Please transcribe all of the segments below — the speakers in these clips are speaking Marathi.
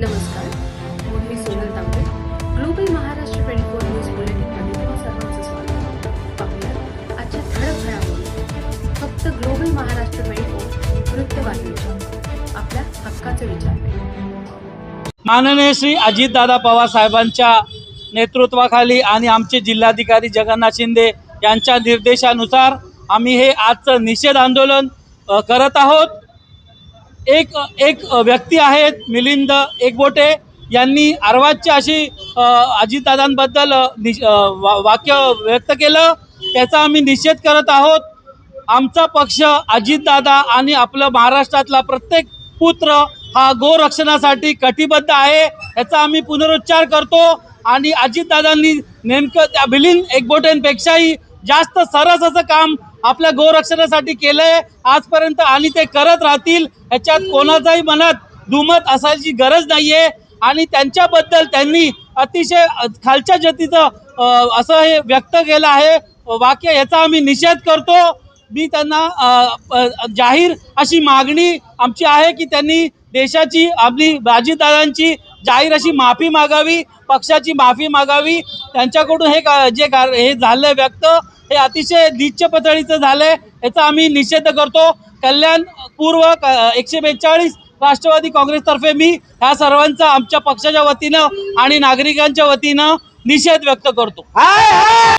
नमस्कार. मी Sonal Tambe. Global Maharashtra twenty four news बुलेटिनमध्ये तुम्हा सर्वांचं स्वागत. पाहूया आजच्या ठळक घडामोडी. फक्त ग्लोबल महाराष्ट्र ट्वेंटी फोर वृत्तवाहिनीच्या. आपल्या हक्काचे विचार. माननीय श्री अजितदादा पवार साहेबांच्या नेतृत्वाखाली आणि आमचे जिल्हाधिकारी जगन्नाथ शिंदे यांच्या निर्देशानुसार आम्ही हे आजचं निषेध आंदोलन करत आहोत. एक एक व्यक्ती आहेत मिलिंद एकबोटे. यांनी अर्वाच्य अशी अजितदादांबद्दल निश- वा- वाक्य व्यक्त केलं. त्याचा आम्ही निषेध करत आहोत. आमचा पक्ष अजितदादा आणि आपलं महाराष्ट्रातला प्रत्येक पुत्र हा गोरक्षणासाठी कटिबद्ध आहे याचा आम्ही पुनरुच्चार करतो. आणि अजितदादांनी नेमकं त्या मिलिंद एकबोटेंपेक्षाही जास्त सरस असं काम आपल्या गोरक्षणासाठी केलंय. आजपर्यंत आणि ते करत राहतील. ह्याच्यात कोणाचाही मनात दुमत असायची गरज नाहीये. आणि त्यांच्याबद्दल त्यांनी अतिशय खालच्या जतीचं असं हे व्यक्त केलं आहे. वाक्य याचा आम्ही निषेध करतो. मी त्यांना जाहीर अशी मागणी आमची आहे की त्यांनी देशाची आपली बाजीदारांची जाहीर अशी माफी मागावी पक्षाची माफी मागावी. त्यांच्याकडून हे का जे कार हे झालं व्यक्त हे अतिशय नीच पतळीचं झालंय याचा आम्ही निषेध करतो. कल्याण पूर्व एकशे बेचाळीस राष्ट्रवादी काँग्रेसतर्फे मी ह्या सर्वांचा आमच्या पक्षाच्या वतीनं आणि नागरिकांच्या वतीनं निषेध व्यक्त करतो.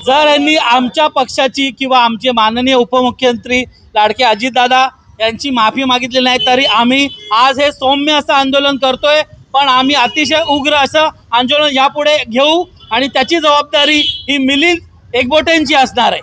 जर यांनी आमच्या पक्षाची किंवा आमचे माननीय उपमुख्यमंत्री लाडके अजितदादा यांची माफी मागितली नाही तरी आम्ही आज हे सौम्य असं आंदोलन करतोय. पण आम्ही अतिशय उग्र असं आंदोलन यापुढे घेऊ आणि त्याची जबाबदारी ही मिलिंद एकबोटेंची असणार आहे.